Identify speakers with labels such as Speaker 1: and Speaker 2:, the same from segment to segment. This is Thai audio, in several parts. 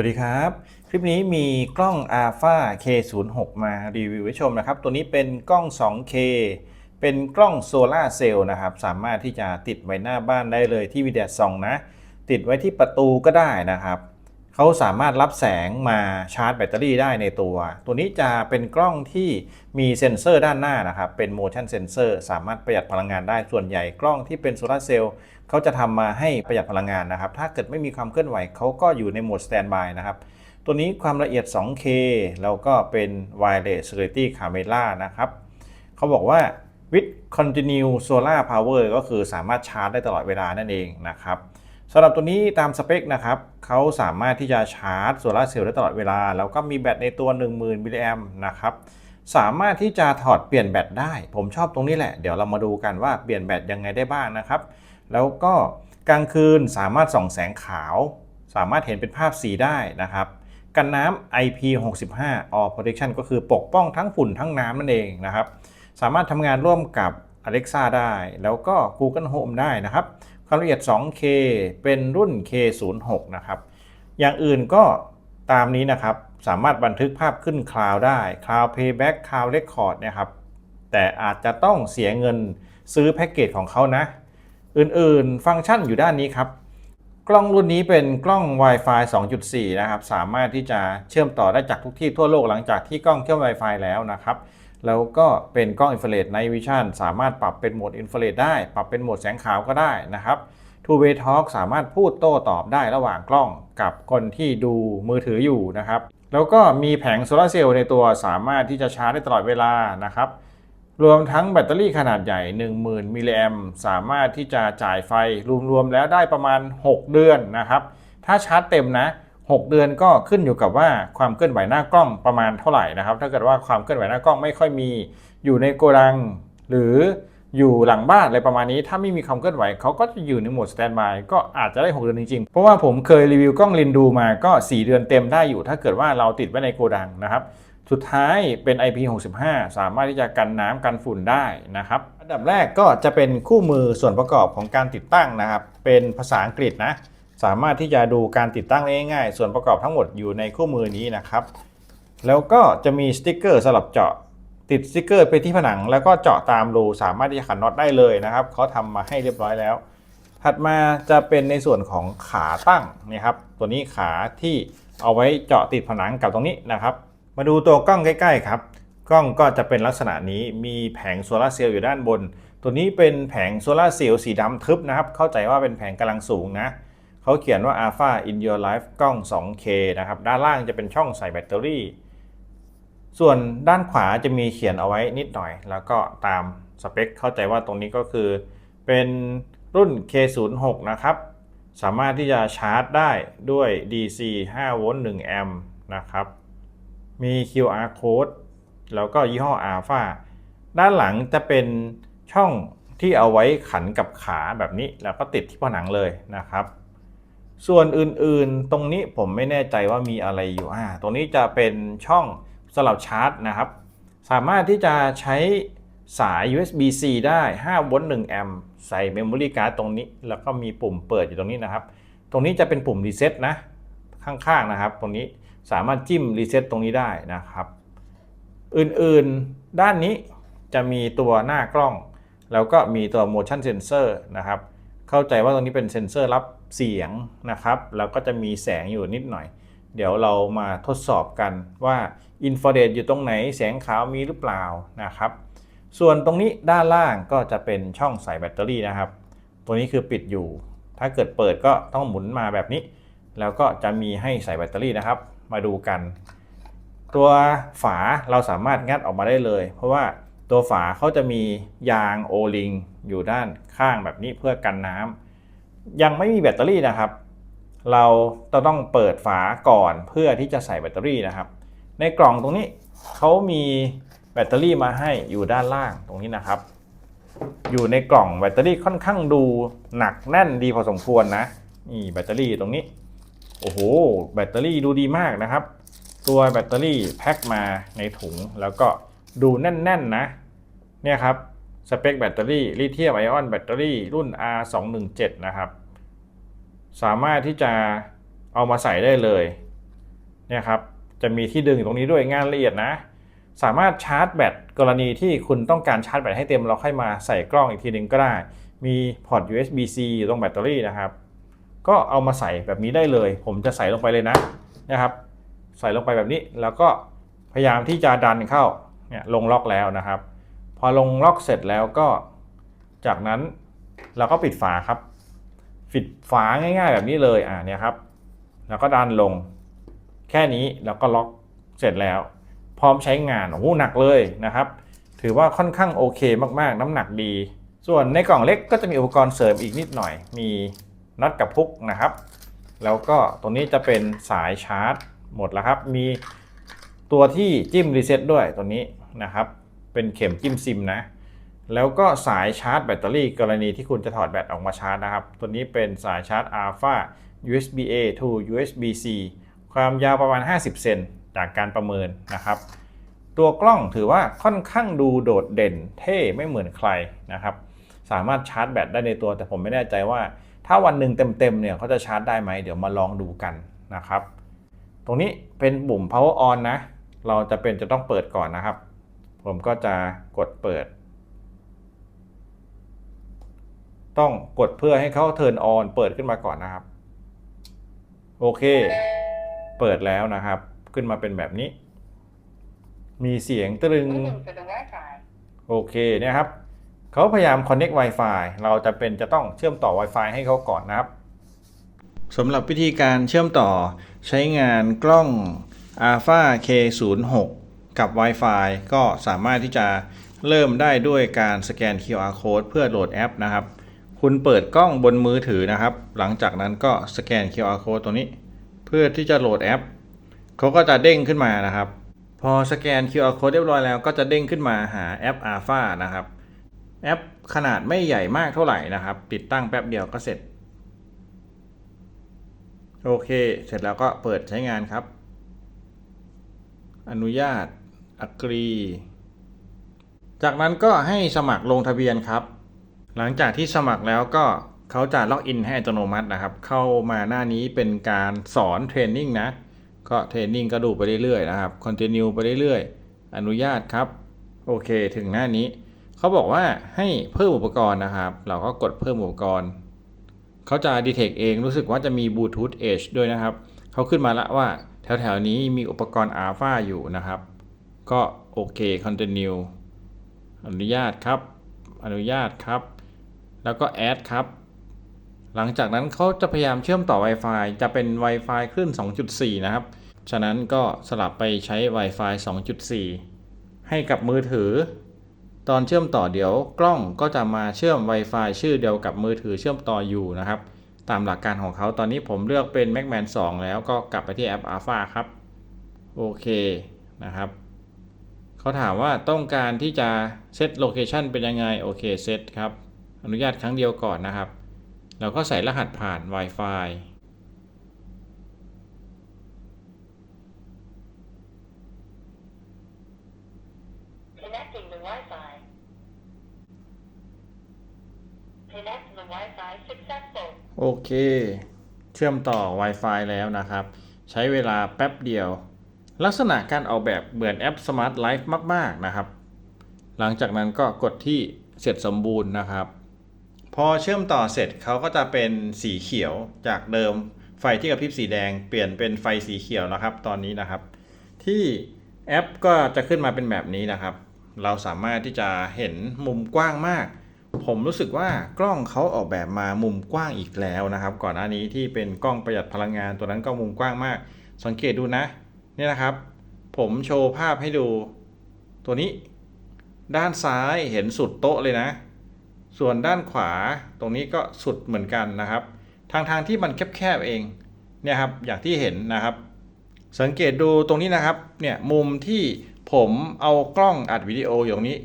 Speaker 1: วัสดีครับ คลิปนี้มีกล้อง Alpha K06 มารีวิวให้ชมนะครับ ตัวนี้เป็นกล้อง 2K เป็นกล้องโซลาเซลล์นะครับ สามารถที่จะติดไว้หน้าบ้านได้เลยที่วิดีโอส่องนะ ติดไว้ที่ประตูก็ได้นะครับ เขาสามารถรับแสงมาชาร์จแบตเตอรี่ได้ในตัว ตัวนี้จะเป็นกล้องที่มีเซ็นเซอร์ด้านหน้านะครับ เป็น motion sensor สามารถประหยัดพลังงานได้ ส่วนใหญ่กล้องที่เป็นโซลาเซลล์ เขาจะทำมาให้ประหยัดพลังงานนะครับ ถ้าเกิดไม่มีความเคลื่อนไหวเขาก็อยู่ในโหมด standby นะครับ ตัวนี้ความละเอียด 2K แล้วก็เป็น wireless security camera นะครับเขาบอกว่า with continue solar power ก็คือสามารถชาร์จได้ตลอดเวลานั่นเองนะครับสำหรับตัวนี้ตามสเปคนะครับเขาสามารถที่จะชาร์จโซลาร์เซลล์ได้ตลอดเวลา แล้วก็มีแบตในตัว 10,000 มิลลิแอมนะครับสามารถที่จะถอดเปลี่ยนแบตได้ ผมชอบตรงนี้แหละ เดี๋ยวเรามาดูกันว่าเปลี่ยนแบตยังไงได้บ้างนะครับ แล้วก็กลางคืนสามารถส่องแสงขาว สามารถเห็นเป็นภาพสีได้นะครับ กันน้ำ IP65 All Protection ก็คือปกป้องทั้งฝุ่นทั้งน้ำนั่นเองนะครับ สามารถทำงานร่วมกับ Alexa ได้ แล้วก็ Google Home ได้นะครับ ความละเอียด 2K เป็นรุ่น K06 นะครับ อย่างอื่นก็ตามนี้นะครับ สามารถบันทึกภาพขึ้นคลาวได้ Cloud Playback Cloud Record นะครับ แต่อาจจะต้องเสียเงินซื้อแพ็กเกจของเขานะ อื่นๆ ฟังก์ชันอยู่ด้านนี้ครับ กล้องรุ่นนี้เป็นกล้อง Wi-Fi 2.4 นะครับ สามารถที่จะเชื่อมต่อได้จากทุกที่ทั่วโลกหลังจากที่กล้องเชื่อม Wi-Fi แล้วนะครับ แล้วก็เป็นกล้องอินฟราเรด Night Vision สามารถปรับเป็นโหมดอินฟราเรดได้ ปรับเป็นโหมดแสงขาวก็ได้นะครับ Two Way Talk สามารถพูดโต้ตอบได้ระหว่างกล้องกับคนที่ดูมือถืออยู่นะครับ แล้วก็มีแผงโซลาเซลล์ในตัวสามารถที่จะชาร์จได้ตลอดเวลานะครับ รวมทั้งแบตเตอรี่ขนาดใหญ่ 10,000 มิลลิแอมสามารถที่จะจ่ายไฟรวมๆแล้วได้ประมาณ 6 เดือนนะครับ ถ้าชาร์จเต็มนะ 6 เดือนก็ขึ้นอยู่กับว่าความเคลื่อนไหวหน้ากล้องประมาณเท่าไหร่นะครับ ถ้าเกิดว่าความเคลื่อนไหวหน้ากล้องไม่ค่อยมี อยู่ในโกดัง หรืออยู่หลังบ้านอะไรประมาณนี้ ถ้าไม่มีความเคลื่อนไหวเขาก็จะอยู่ในโหมดสแตนบายก็อาจจะได้ 6 เดือนจริงๆ เพราะว่าผมเคยรีวิวกล้องลินดูมาก็ 4 เดือนเต็มได้อยู่ ถ้าเกิดว่าเราติดไว้ในโกดังนะครับ สุดท้ายเป็น IP65 สามารถที่จะกันน้ำกันฝุ่นได้นะครับ อันดับแรกก็จะเป็นคู่มือส่วนประกอบของการติดตั้งนะครับ เป็นภาษาอังกฤษนะ สามารถที่จะดูการติดตั้งได้ง่ายๆส่วนประกอบทั้งหมดอยู่ในคู่มือนี้นะครับ แล้วก็จะมีสติ๊กเกอร์สลับเจาะ ติดสติ๊กเกอร์ไปที่ผนัง แล้วก็เจาะตามรูสามารถที่จะขันน็อตได้เลยนะครับเขาทำมาให้เรียบร้อยแล้ว ถัดมาจะเป็นในส่วนของขาตั้งนี่ครับ ตัวนี้ขาที่เอาไว้เจาะติดผนังกับตรงนี้นะครับ มาดูตัวกล้องใกล้ๆครับ กล้องก็จะเป็นลักษณะนี้มีแผงโซลาเซลล์อยู่ด้านบน ตัวนี้เป็นแผงโซลาเซลล์สีดำทึบนะครับ เข้าใจว่าเป็นแผงกำลังสูงนะเขาเขียนว่า Alpha in your life กล้อง 2K นะครับ ด้านล่างจะเป็นช่องใส่แบตเตอรี่ ส่วนด้านขวาจะมีเขียนเอาไว้นิดหน่อย แล้วก็ตามสเปคเข้าใจว่าตรงนี้ก็คือเป็นรุ่น K06 นะครับ สามารถที่จะชาร์จได้ด้วย DC 5 โวลต์ 1 แอมป์นะครับ มี QR code แล้วก็ยี่ห้อ Alpha ด้านหลังจะเป็นช่องที่เอาไว้ขันกับขาแบบนี้ แล้วก็ติดที่ผนังเลยนะครับ ส่วนอื่นๆ ตรงนี้ผมไม่แน่ใจว่ามีอะไรอยู่อ่าตรงนี้จะเป็นช่องสลับชาร์จนะครับ สามารถที่จะใช้สาย USB-C ได้5โวลต์1แอมป์ใส่ Memory Card ตรงนี้ แล้วก็มีปุ่มเปิดอยู่ตรงนี้นะครับ ตรงนี้จะเป็นปุ่มรีเซ็ตนะ ข้างๆนะครับ ตรงนี้ สามารถจิ้มรีเซ็ตตรงนี้ได้นะครับ อื่นๆด้านนี้จะมีตัวหน้ากล้อง แล้วก็มีตัว motion sensor นะครับ เข้าใจว่าตรงนี้เป็นเซ็นเซอร์รับเสียงนะครับ แล้วก็จะมีแสงอยู่นิดหน่อย เดี๋ยวเรามาทดสอบกันว่าอินฟราเรดอยู่ตรงไหนแสงขาวมีหรือเปล่านะครับ ส่วนตรงนี้ด้านล่างก็จะเป็นช่องใส่แบตเตอรี่นะครับ ตัวนี้คือปิดอยู่ ถ้าเกิดเปิดก็ต้องหมุนมาแบบนี้ แล้วก็จะมีให้ใส่แบตเตอรี่นะครับ มาดูกัน ตัวฝาเราสามารถงัดออกมาได้เลย เพราะว่าตัวฝาเขาจะมียางโอลิงอยู่ด้านข้างแบบนี้เพื่อกันน้ำยังไม่มีแบตเตอรี่นะครับ เราต้องเปิดฝาก่อนเพื่อที่จะใส่แบตเตอรี่นะครับ ในกล่องตรงนี้เขามีแบตเตอรี่มาให้อยู่ด้านล่างตรงนี้นะครับ อยู่ในกล่องแบตเตอรี่ค่อนข้างดูหนักแน่นดีพอสมควรนะนี่แบตเตอรี่ตรงนี้ โอ้โห แบตเตอรี่ดูดีมากนะครับ ตัวแบตเตอรี่แพ็คมาในถุงแล้วก็ดูแน่นๆนะ เนี่ยครับ สเปคแบตเตอรี่ลิเธียมไอออนแบตเตอรี่รุ่น R217 นะครับ สามารถที่จะเอามาใส่ได้เลย เนี่ยครับ จะมีที่ดึงอยู่ตรงนี้ด้วยงานละเอียดนะ สามารถชาร์จแบตกรณีที่คุณต้องการชาร์จแบตให้เต็มเราค่อยมาใส่กล้องอีกทีหนึ่งก็ได้ มีพอร์ต USB-C อยู่ตรงแบตเตอรี่นะครับ ก็เอามาใส่แบบนี้ได้เลย ผมจะใส่ลงไปเลยนะนะครับ ใส่ลงไปแบบนี้แล้วก็พยายามที่จะดันเข้าเนี่ยลงล็อกแล้วนะครับ พอลงล็อกเสร็จแล้วก็จากนั้นเราก็ปิดฝาครับปิดฝาง่ายๆ แบบนี้เลยอ่าเนี่ยครับ แล้วก็ดันลงแค่นี้แล้วก็ล็อกเสร็จแล้ว พร้อมใช้งานโอ้โหหนักเลยนะครับ ถือว่าค่อนข้างโอเคมากๆ น้ำหนักดี ส่วนในกล่องเล็กก็จะมีอุปกรณ์เสริมอีกนิดหน่อยมี น็อตกับพุกนะครับ แล้วก็ตรงนี้จะเป็นสายชาร์จหมดแล้วครับ มีตัวที่จิ้มรีเซ็ตด้วยตัวนี้นะครับ เป็นเข็มจิ้มซิมนะ แล้วก็สายชาร์จแบตเตอรี่กรณีที่คุณจะถอดแบตออกมาชาร์จนะครับ ตัวนี้เป็นสายชาร์จ Alpha USB A to USB C ความยาวประมาณ 50 เซนจากการประเมินนะครับ ตัวกล้องถือว่าค่อนข้างดูโดดเด่นเท่ไม่เหมือนใครนะครับ สามารถชาร์จแบตได้ในตัวแต่ผมไม่แน่ใจว่า ถ้าวันหนึ่งเต็มๆเนี่ยเขาจะชาร์จได้ไหมเดี๋ยวมาลองดูกันนะครับ ตรงนี้เป็นปุ่ม power on นะ เราจะเป็นจะต้องเปิดก่อนนะครับ ผมก็จะกดเปิด ต้องกดเพื่อให้เขา turn on เปิดขึ้นมาก่อนนะครับ โอเค เปิดแล้วนะครับ ขึ้นมาเป็นแบบนี้ มีเสียงตรึง
Speaker 2: Moving to the Wi-Fi.
Speaker 1: โอเคเนี่ยครับ เขาพยายาม connect Wi-Fi เราจะเป็นจะต้องเชื่อมต่อ Wi-Fi ให้เขาก่อนนะครับสำหรับวิธีการเชื่อมต่อใช้งานกล้อง Alpha K06 กับ Wi-Fi ก็สามารถที่จะเริ่มได้ด้วยการสแกน QR code เพื่อโหลดแอปนะครับ คุณเปิดกล้องบนมือถือนะครับ หลังจากนั้นก็สแกน QR code ตัวนี้ เพื่อที่จะโหลดแอปเขาก็จะเด้งขึ้นมานะครับ พอสแกน QR code เรียบร้อยแล้วก็จะเด้งขึ้นมาหาแอป Alpha นะครับ แอปขนาดไม่ใหญ่มากเท่าไหร่นะครับ ติดตั้งแป๊บเดียวก็เสร็จ โอเค เสร็จแล้วก็เปิดใช้งานครับ อนุญาต agree จากนั้นก็ให้สมัครลงทะเบียนครับ หลังจากที่สมัครแล้วก็เขาจะล็อกอินให้อัตโนมัตินะครับ เข้ามาหน้านี้เป็นการสอนเทรนนิ่งนะ ก็เทรนนิ่งก็ดูไปเรื่อยๆนะครับคอนติเนียไปเรื่อยๆ อนุญาตครับ โอเค ถึงหน้านี้ เขาบอกว่าให้เพิ่มอุปกรณ์นะครับ เราก็กดเพิ่มอุปกรณ์ เขาจะ detect เองรู้สึกว่าจะมี Bluetooth Edge ด้วยนะครับ เขาขึ้นมาล้วว่า แถวๆนี้มีอุปกรณ์ Alpha อยู่นะครับ ก็โอเค continue อนุญาตครับ อนุญาตครับ แล้วก็ add ครับ หลังจากนั้นเขาจะพยายามเชื่อมต่อ Wi-Fi จะเป็น Wi-Fi คลื่น 2.4 นะครับ ฉะนั้นก็สลับไปใช้ Wi-Fi 2.4 ให้กับมือถือ ตอนเชื่อมต่อเดี๋ยวกล้องก็จะมาเชื่อม Wi-Fi ชื่อเดียวกับมือถือเชื่อมต่ออยู่นะครับ ตามหลักการของเขาตอนนี้ผมเลือกเป็น Macman 2 แล้วก็กลับไปที่แอป Alpha ครับ โอเคนะครับเขาถามว่าต้องการที่จะเซตโลเคชันเป็นยังไง โอเคเซตครับ อนุญาตครั้งเดียวก่อนนะครับเราก็ใส่รหัสผ่าน Wi-Fi
Speaker 2: Connecting the Wi-Fi. Connect the Wi-Fi successful.
Speaker 1: โอ เค เชื่อมต่อ Wi-Fi แล้วนะครับ ใช้เวลาแป๊บเดียว ลักษณะการออกแบบเหมือนแอป Smart Life มาก ๆ นะครับ หลังจากนั้นก็กดที่เสร็จสมบูรณ์นะครับ พอเชื่อมต่อเสร็จเขาก็จะเป็นสีเขียวจากเดิมไฟที่กระพริบสีแดงเปลี่ยนเป็นไฟสีเขียวนะครับ ตอนนี้นะครับ ที่แอปก็จะขึ้นมาเป็นแบบนี้นะครับ เราสามารถที่จะเห็นมุมกว้างมาก ผมรู้สึกว่ากล้องเขาออกแบบมามุมกว้างอีกแล้วนะครับ ก่อนหน้านี้ที่เป็นกล้องประหยัดพลังงานตัวนั้นก็มุมกว้างมาก สังเกตดูนะนี่นะครับ ผมโชว์ภาพให้ดูตัวนี้ ด้านซ้ายเห็นสุดโต๊ะเลยนะ ส่วนด้านขวาตรงนี้ก็สุดเหมือนกันนะครับ ทางทางที่มันแคบๆเองเนี่ยครับอย่างที่เห็นนะครับ สังเกตดูตรงนี้นะครับเนี่ยมุมที่ผมเอากล้องอัดวิดีโออยู่ตรงนี้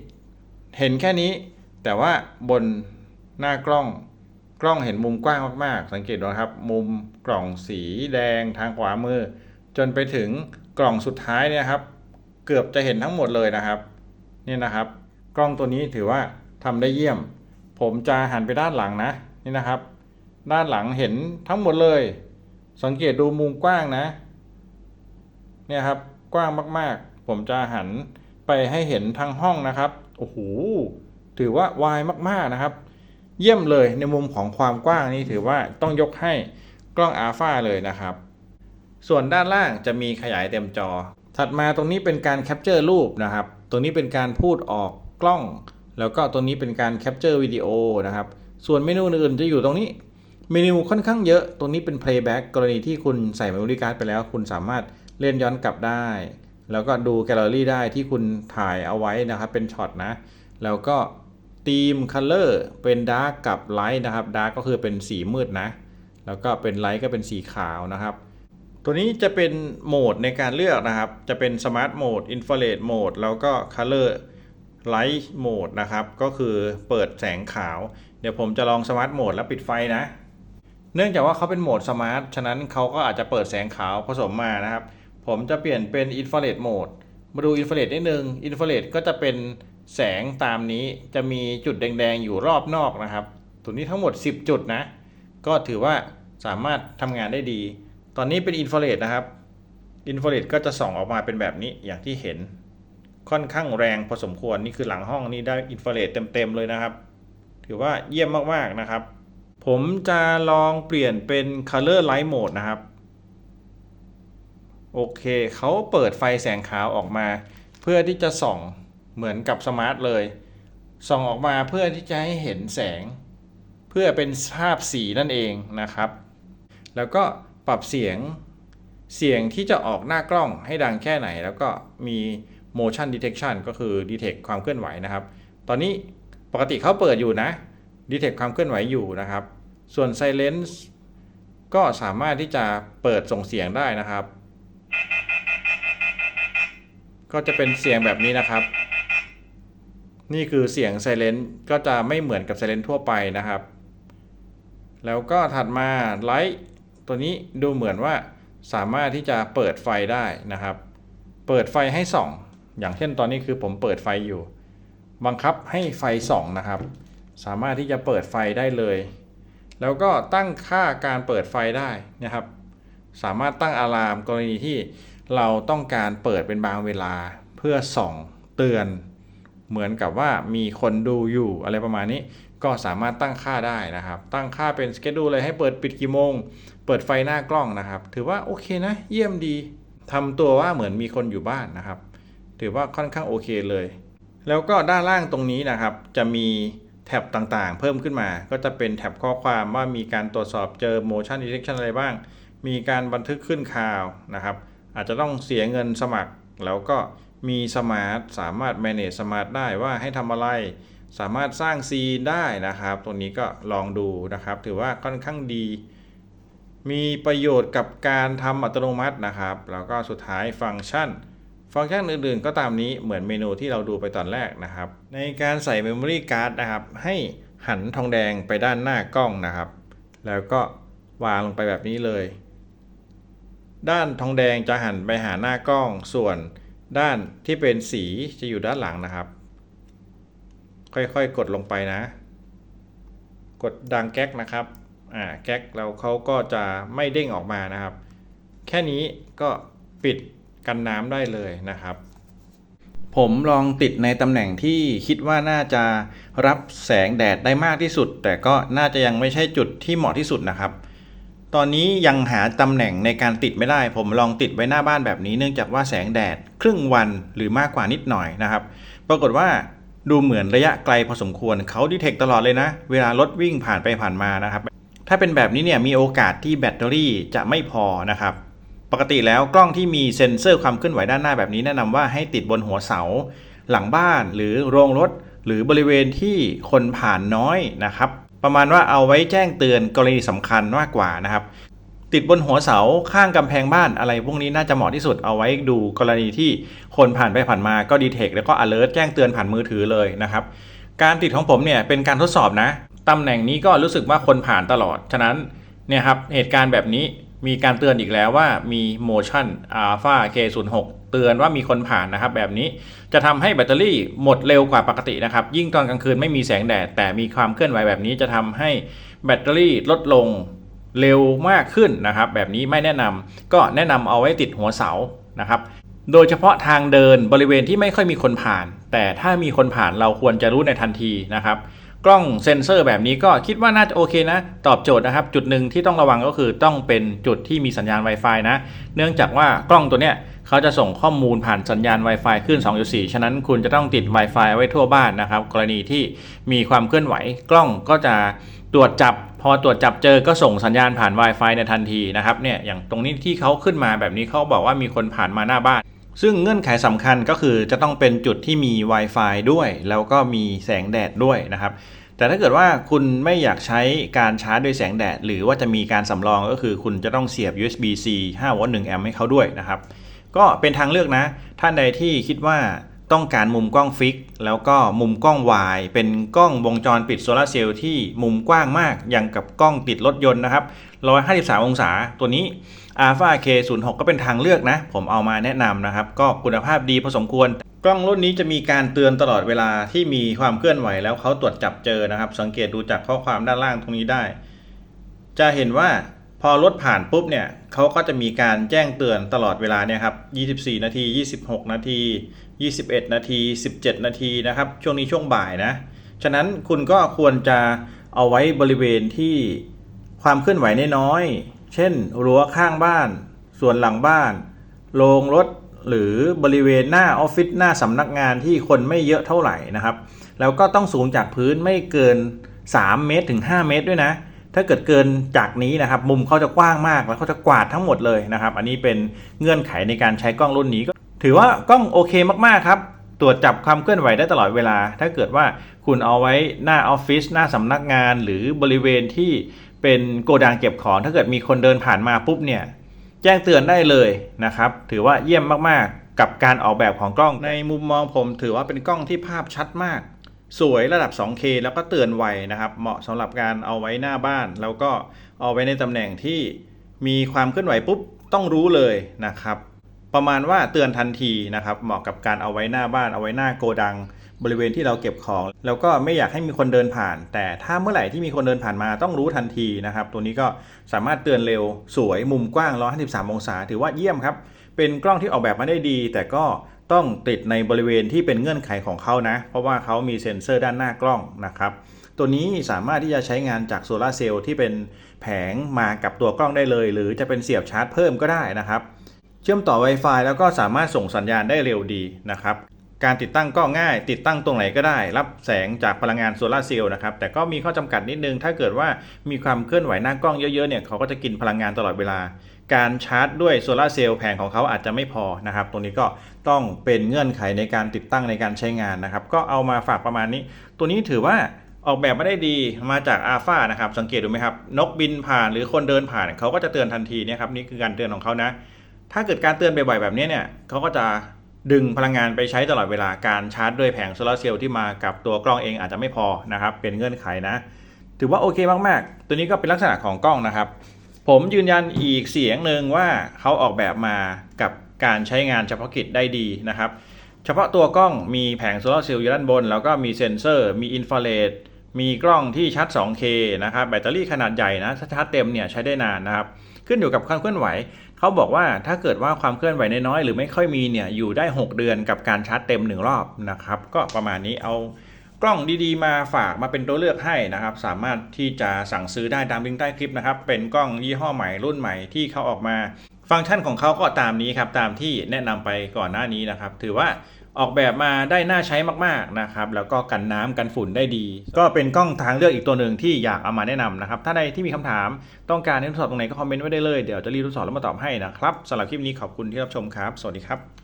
Speaker 1: เห็นแค่นี้ แต่ว่าบนหน้ากล้องกล้องเห็นมุมกว้างมากๆ สังเกตดูนะครับ มุมกล่องสีแดงทางขวามือ จนไปถึงกล่องสุดท้ายเนี่ยครับ เกือบจะเห็นทั้งหมดเลยนะครับนี่นะครับ กล้องตัวนี้ถือว่าทำได้เยี่ยม ผมจะหันไปด้านหลังนะนี่นะครับ ด้านหลังเห็นทั้งหมดเลย สังเกตดูมุมกว้างนะ เนี่ยครับกว้างมากๆ ผมจะหันไปให้เห็นทั้งห้องนะครับโอ้โห ถือว่าวายมากๆนะครับ เยี่ยมเลยในมุมของความกว้างนี่ถือว่าต้องยกให้กล้องอัลฟาเลยนะครับ ส่วนด้านล่างจะมีขยายเต็มจอ ถัดมาตรงนี้เป็นการแคปเจอร์รูปนะครับตรงนี้เป็นการพูดออกกล้อง แล้วก็ตรงนี้เป็นการแคปเจอร์วิดีโอนะครับ ส่วนเมนูอื่นๆจะอยู่ตรงนี้เมนูค่อนข้างเยอะ ตรงนี้เป็น playback กรณีที่คุณใส่ memory card ไปแล้ว คุณสามารถเล่นย้อนกลับได้ แล้วก็ดูแกลเลอรี่ได้ที่คุณถ่ายเอาไว้นะครับ เป็นช็อตนะ แล้วก็ ธีม color เป็น dark กับ light นะครับ dark ก็คือเป็นสีมืดนะ แล้วก็เป็น light ก็เป็นสีขาวนะครับ ตัวนี้จะเป็นโหมดในการเลือกนะครับ จะเป็น Smart Mode Infrared Mode แล้วก็ Color Light Mode นะครับ ก็คือเปิดแสงขาว เดี๋ยวผมจะลอง Smart Mode แล้วปิดไฟนะ เนื่องจากว่าเขาเป็นโหมด Smart ฉะนั้นเขาก็อาจจะเปิดแสงขาวผสมมานะครับ ผมจะเปลี่ยนเป็น Infrared Mode มาดู Infrared นิดนึง Infrared ก็จะเป็น แสงตามนี้จะมีจุดแดงๆอยู่รอบนอกนะครับตัวนี้ทั้งหมด 10 จุดนะ ก็ถือว่าสามารถทำงานได้ดี ตอนนี้เป็นอินฟราเรดนะครับอินฟราเรดก็จะส่องออกมาเป็นแบบนี้อย่างที่เห็น ค่อนข้างแรงพอสมควรนี่คือหลังห้องนี่ได้อินฟราเรดเต็มๆเลยนะครับ ถือว่าเยี่ยมมากๆนะครับ ผมจะลองเปลี่ยนเป็น Color Light Mode นะครับ โอเคเขาเปิดไฟแสงขาวออกมา เพื่อที่จะส่อง เหมือนกับสมาร์ทเลย ส่องออกมาเพื่อที่จะให้เห็นแสง เพื่อเป็นภาพสีนั่นเองนะครับ แล้วก็ปรับเสียงเสียงที่จะออกหน้ากล้องให้ดังแค่ไหน แล้วก็มี motion detection ก็คือ detect ความเคลื่อนไหวนะครับ ตอนนี้ปกติเขาเปิดอยู่นะ detect ความเคลื่อนไหวอยู่นะครับ ส่วน silence ก็สามารถที่จะเปิดส่งเสียงได้นะครับ ก็จะเป็นเสียงแบบนี้นะครับ นี่คือเสียง silence ก็จะไม่เหมือนกับ silence ทั่วไปนะครับ แล้วก็ถัดมาไลท์ตัวนี้ดูเหมือนว่าสามารถที่จะเปิดไฟได้นะครับ เปิดไฟให้ส่อง อย่างเช่นตอนนี้คือผมเปิดไฟอยู่ บังคับให้ไฟส่องนะครับ สามารถที่จะเปิดไฟได้เลย แล้วก็ตั้งค่าการเปิดไฟได้นะครับ สามารถตั้งอะลามกรณีที่เราต้องการเปิดเป็นบางเวลาเพื่อส่องเตือน เหมือนกับว่ามีคนดูอยู่อะไรประมาณนี้ ก็สามารถตั้งค่าได้นะครับ ตั้งค่าเป็นสเกจดูเลยให้เปิดปิดกี่โมง เปิดไฟหน้ากล้องนะครับ ถือว่าโอเคนะ เยี่ยมดีทำตัวว่าเหมือนมีคนอยู่บ้านนะครับ ถือว่าค่อนข้างโอเคเลย แล้วก็ด้านล่างตรงนี้นะครับ จะมีแท็บต่างๆ เพิ่มขึ้นมา ก็จะเป็นแท็บข้อความว่ามีการตรวจสอบเจอ motion detection อะไรบ้าง มีการบันทึกขึ้นข่าวนะครับ อาจจะต้องเสียเงินสมัคร แล้วก็ มีสมาร์ทสามารถ manage สมาร์ทได้ว่าให้ทำอะไร สามารถสร้างซีนได้นะครับ ตัวนี้ก็ลองดูนะครับ ถือว่าค่อนข้างดี มีประโยชน์กับการทำอัตโนมัตินะครับ แล้วก็สุดท้ายฟังก์ชัน ฟังก์ชันอื่นๆ ก็ตามนี้เหมือนเมนูที่เราดูไปตอนแรกนะครับ ในการใส่ Memory Card นะครับ ให้หันทองแดงไปด้านหน้ากล้องนะครับ แล้วก็วางลงไปแบบนี้เลย ด้านทองแดงจะหันไปหาหน้ากล้องส่วน ด้านที่เป็นสีจะอยู่ด้านหลังนะครับ ค่อยๆกดลงไปนะ กดดังแก๊กนะครับอ่าแก๊กแล้วเขาก็จะไม่เด้งออกมานะครับ แค่นี้ก็ปิดกันน้ำได้เลยนะครับ ผมลองติดในตำแหน่งที่คิดว่าน่าจะรับแสงแดดได้มากที่สุด แต่ก็น่าจะยังไม่ใช่จุดที่เหมาะที่สุดนะครับ ตอนนี้ยังหาตำแหน่งในการติดไม่ได้ ผมลองติดไว้หน้าบ้านแบบนี้เนื่องจากว่าแสงแดดครึ่งวันหรือมากกว่านิดหน่อยนะครับ ปรากฏว่าดูเหมือนระยะไกลพอสมควรเขาดีเทคตลอดเลยนะ เวลารถวิ่งผ่านไปผ่านมานะครับ ถ้าเป็นแบบนี้เนี่ยมีโอกาสที่แบตเตอรี่จะไม่พอนะครับ ปกติแล้วกล้องที่มีเซ็นเซอร์ความเคลื่อนไหวด้านหน้าแบบนี้แนะนำว่าให้ติดบนหัวเสา หลังบ้านหรือโรงรถ หรือบริเวณที่คนผ่านน้อยนะครับ ประมาณว่าเอาไว้แจ้งเตือนกรณีสำคัญมากกว่านะครับ ติดบนหัวเสาข้างกำแพงบ้านอะไรพวกนี้น่าจะเหมาะที่สุดเอาไว้ดูกรณีที่คนผ่านไปผ่านมาก็ดีเทคแล้วก็ alert แจ้งเตือนผ่านมือถือเลยนะครับการติดของผมเนี่ยเป็นการทดสอบนะตำแหน่งนี้ก็รู้สึกว่าคนผ่านตลอด ฉะนั้นเนี่ยครับเหตุการณ์แบบนี้ มีการเตือนอีกแล้วว่ามี motion alpha k06 เตือนว่ามีคนผ่านนะครับ แบบนี้จะทำให้แบตเตอรี่หมดเร็วกว่าปกตินะครับ ยิ่งตอนกลางคืนไม่มีแสงแดด แต่มีความเคลื่อนไหวแบบนี้จะทำให้แบตเตอรี่ลดลงเร็วมากขึ้นนะครับ แบบนี้ไม่แนะนำก็แนะนำเอาไว้ติดหัวเสานะครับ โดยเฉพาะทางเดินบริเวณที่ไม่ค่อยมีคนผ่าน แต่ถ้ามีคนผ่านเราควรจะรู้ในทันทีนะครับ กล้องเซ็นเซอร์แบบนี้ก็คิดว่าน่าจะโอเคนะ ตอบโจทย์นะครับ จุดหนึ่งที่ต้องระวังก็คือต้องเป็นจุดที่มีสัญญาณ Wi-Fi นะ เนื่องจากว่ากล้องตัวเนี้ยเขาจะส่งข้อมูลผ่านสัญญาณ Wi-Fi ขึ้น 2.4 ฉะนั้นคุณจะต้องติด Wi-Fi ไว้ทั่วบ้านนะครับ กรณีที่มีความเคลื่อนไหวกล้องก็จะตรวจจับ พอตรวจจับเจอก็ส่งสัญญาณผ่าน Wi-Fi ในทันทีนะครับเนี่ยอย่างตรงนี้ที่เขาขึ้นมาแบบนี้เขาบอกว่ามีคนผ่านมาหน้าบ้าน ซึ่งเงื่อนไขสำคัญก็คือจะต้องเป็นจุดที่มี Wi-Fi ด้วย แล้วก็มีแสงแดดด้วยนะครับ แต่ถ้าเกิดว่าคุณไม่อยากใช้การชาร์จด้วยแสงแดด หรือว่าจะมีการสำรองก็คือคุณจะต้องเสียบ USB-C 5วลต์1แอมป์ให้เขาด้วยนะครับ ก็เป็นทางเลือกนะ ท่านใดที่คิดว่าต้องการมุมกล้องฟิก แล้วก็มุมกล้องวายเป็นกล้องวงจรปิดโซลาร์เซลล์ที่มุมกว้างมากอย่างกับกล้องติดรถยนต์นะครับ 153 องศาตัวนี้ Alpha K06 ก็เป็นทางเลือกนะ ผมเอามาแนะนำนะครับ ก็คุณภาพดีพอสมควร กล้องรุ่นนี้จะมีการเตือนตลอดเวลาที่มีความเคลื่อนไหวแล้วเขาตรวจจับเจอนะครับ สังเกตดูจากข้อความด้านล่างตรงนี้ได้ จะเห็นว่าพอรถผ่านปุ๊บเนี่ยเขาก็จะมีการแจ้งเตือนตลอดเวลาเนี่ยครับ 24 นาที 26 นาที 21 นาที 17 นาทีนะครับ ช่วงนี้ช่วงบ่ายนะ ฉะนั้นคุณก็ควรจะเอาไว้บริเวณที่ ความเคลื่อนไหวน้อยๆ เช่น รั้วข้างบ้าน ส่วนหลังบ้าน โรงรถ หรือบริเวณหน้าออฟฟิศหน้าสำนักงานที่คนไม่เยอะเท่าไหร่นะครับ แล้วก็ต้องสูงจากพื้นไม่เกิน 3 เมตรถึง 5 เมตรด้วยนะ ถ้าเกิดเกินจากนี้นะครับ มุมเขาจะกว้างมากแล้วเขาจะกวาดทั้งหมดเลยนะครับ อันนี้เป็นเงื่อนไขในการใช้กล้องรุ่นนี้ก็ ถือว่ากล้องโอเคมากๆครับตรวจจับความเคลื่อนไหวได้ตลอดเวลา ถ้าเกิดว่าคุณเอาไว้หน้าออฟฟิศหน้าสำนักงาน หรือบริเวณที่ เป็นโกดังเก็บของ ถ้าเกิดมีคนเดินผ่านมาปุ๊บเนี่ยแจ้งเตือนได้เลยนะครับ ถือว่าเยี่ยมมากๆกับการออกแบบของกล้อง ในมุมมองผมถือว่าเป็นกล้องที่ภาพชัดมาก สวยระดับ 2K แล้วก็เตือนไวนะครับ เหมาะสำหรับการเอาไว้หน้าบ้าน แล้วก็เอาไว้ในตำแหน่งที่มีความเคลื่อนไหวปุ๊บต้องรู้เลยนะครับ ประมาณว่าเตือนทันทีนะครับ เหมาะกับการเอาไว้หน้าบ้านเอาไว้หน้าโกดัง บริเวณที่เราเก็บของ แล้วก็ไม่อยากให้มีคนเดินผ่าน แต่ถ้าเมื่อไหร่ที่มีคนเดินผ่านมาต้องรู้ทันทีนะครับ ตัวนี้ก็สามารถเตือนเร็วสวยมุมกว้าง 153 องศา ถือว่าเยี่ยมครับ เป็นกล้องที่ออกแบบมาได้ดี แต่ก็ต้องติดในบริเวณที่เป็นเงื่อนไขของเขานะ เพราะว่าเขามีเซ็นเซอร์ด้านหน้ากล้องนะครับตัวนี้สามารถที่จะใช้งานจากโซลาร์เซลล์ที่เป็นแผงมากับตัวกล้องได้เลย หรือจะเป็นเสียบชาร์จเพิ่มก็ได้นะครับ เชื่อมต่อ Wi-Fi แล้วก็สามารถส่งสัญญาณได้เร็วดีนะครับ การติดตั้งก็ง่าย ติดตั้งตรงไหนก็ได้ รับแสงจากพลังงานโซลาร์เซลล์นะครับ แต่ก็มีข้อจำกัดนิดนึง ถ้าเกิดว่ามีความเคลื่อนไหวหน้ากล้องเยอะๆเนี่ยเขาก็จะกินพลังงานตลอดเวลา การชาร์จด้วยโซลาร์เซลล์แผงของเขาอาจจะไม่พอนะครับ ตรงนี้ก็ต้องเป็นเงื่อนไขในการติดตั้งในการใช้งานนะครับ ก็เอามาฝากประมาณนี้ ตัวนี้ถือว่าออกแบบมาได้ดีมาจากอาฟานะครับ สังเกตดูไหมครับ นกบินผ่านหรือคนเดินผ่านเขาก็จะเตือนทันทีเนี่ยครับ นี่คือการเตือนของเขานะ ถ้าเกิดการเตือนบ่อยๆแบบนี้เนี่ยเขาก็จะ ดึงพลังงานไปใช้ตลอดเวลาการชาร์จด้วยแผงโซลาร์เซลล์ที่มากับตัวกล้องเองอาจจะไม่พอนะครับ เป็นเงื่อนไขนะ ถือว่าโอเคมากๆ ตัวนี้ก็เป็นลักษณะของกล้องนะครับ ผมยืนยันอีกเสียงหนึ่งว่าเขาออกแบบมากับการใช้งานเฉพาะกิจได้ดีนะครับ เฉพาะตัวกล้องมีแผงโซลาร์เซลล์อยู่ด้านบน แล้วก็มีเซ็นเซอร์ มีอินฟราเรด มีกล้องที่ชาร์จ 2K นะครับแบตเตอรี่ขนาดใหญ่นะถ้าชาร์จเต็มเนี่ยใช้ได้นานนะครับ ขึ้นอยู่กับความเคลื่อนไหว เขาบอกว่าถ้าเกิดว่าความเคลื่อนไหวน้อยๆหรือไม่ค่อยมีเนี่ยอยู่ได้ 6 เดือนกับการชาร์จเต็ม 1 รอบนะครับ ก็ประมาณนี้เอากล้องดีๆ มาฝากมาเป็นตัวเลือกให้นะครับ สามารถที่จะสั่งซื้อได้ตามลิงก์ใต้คลิปนะครับ เป็นกล้องยี่ห้อใหม่รุ่นใหม่ที่เขาออกมา ฟังก์ชันของเขาก็ตามนี้ครับตามที่แนะนำไปก่อนหน้านี้นะครับ ถือว่า ออกแบบมาได้น่าใช้มากๆนะครับแล้วก็กันน้ำกันฝุ่นได้ดี ก็เป็นกล้องทางเลือกอีกตัวหนึ่งที่อยากเอามาแนะนำนะครับถ้าใดที่มีคำถามต้องการให้ทดสอบตรงไหนก็คอมเมนต์ไว้ได้เลยเดี๋ยวจะรีบทดสอบแล้วมาตอบให้นะครับสำหรับคลิปนี้ขอบคุณที่รับชมครับ สวัสดีครับ